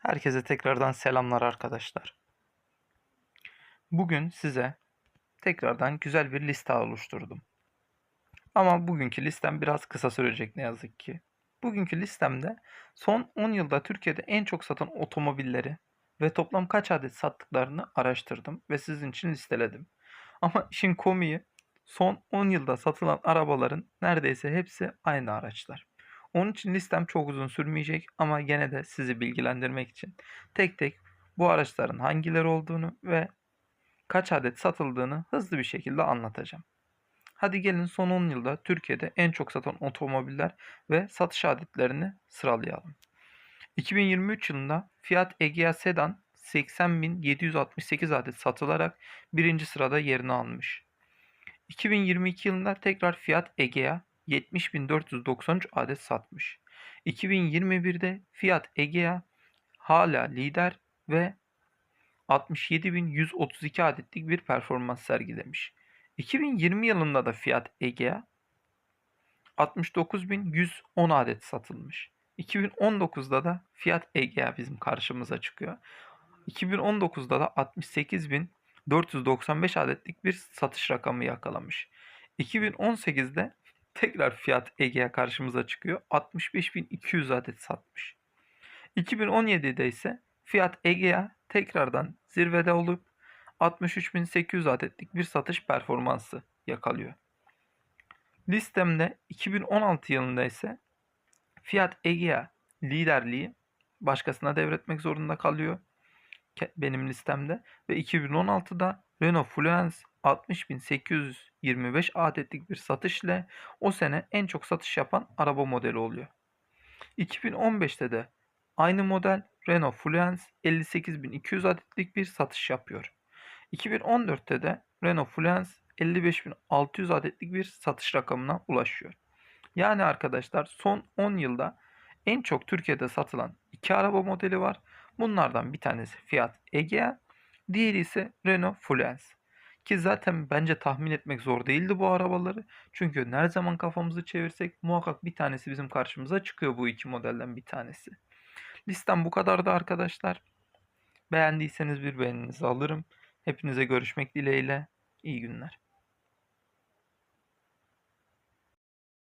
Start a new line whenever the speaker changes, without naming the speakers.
Herkese tekrardan selamlar arkadaşlar. Bugün size tekrardan güzel bir liste oluşturdum. Ama bugünkü listem biraz kısa sürecek ne yazık ki. Bugünkü listemde son 10 yılda Türkiye'de en çok satan otomobilleri ve toplam kaç adet sattıklarını araştırdım ve sizin için listeledim. Ama işin komiği son 10 yılda satılan arabaların neredeyse hepsi aynı araçlar. Onun için listem çok uzun sürmeyecek ama gene de sizi bilgilendirmek için tek tek bu araçların hangileri olduğunu ve kaç adet satıldığını hızlı bir şekilde anlatacağım. Hadi gelin son 10 yılda Türkiye'de en çok satan otomobiller ve satış adetlerini sıralayalım. 2023 yılında Fiat Egea Sedan 80.768 adet satılarak birinci sırada yerini almış. 2022 yılında tekrar Fiat Egea 70.493 adet satmış. 2021'de Fiat Egea hala lider ve 67.132 adetlik bir performans sergilemiş. 2020 yılında da Fiat Egea 69.110 adet satılmış. 2019'da da Fiat Egea bizim karşımıza çıkıyor. 2019'da da 68.495 adetlik bir satış rakamı yakalamış. 2018'de tekrar Fiat Egea karşımıza çıkıyor. 65.200 adet satmış. 2017'de ise Fiat Egea tekrardan zirvede olup 63.800 adetlik bir satış performansı yakalıyor. Listemde 2016 yılında ise Fiat Egea liderliği başkasına devretmek zorunda kalıyor benim listemde ve 2016'da Renault Fluence 60.825 adetlik bir satış ile o sene en çok satış yapan araba modeli oluyor. 2015'te de aynı model Renault Fluence 58.200 adetlik bir satış yapıyor. 2014'te de Renault Fluence 55.600 adetlik bir satış rakamına ulaşıyor. Yani arkadaşlar son 10 yılda en çok Türkiye'de satılan iki araba modeli var. Bunlardan bir tanesi Fiat Egea, diğeri ise Renault Fluence. Ki zaten bence tahmin etmek zor değildi bu arabaları. Çünkü her zaman kafamızı çevirsek muhakkak bir tanesi bizim karşımıza çıkıyor bu iki modelden bir tanesi. Listem bu kadardı arkadaşlar. Beğendiyseniz bir beğeninizi alırım. Hepinize görüşmek dileğiyle. İyi günler.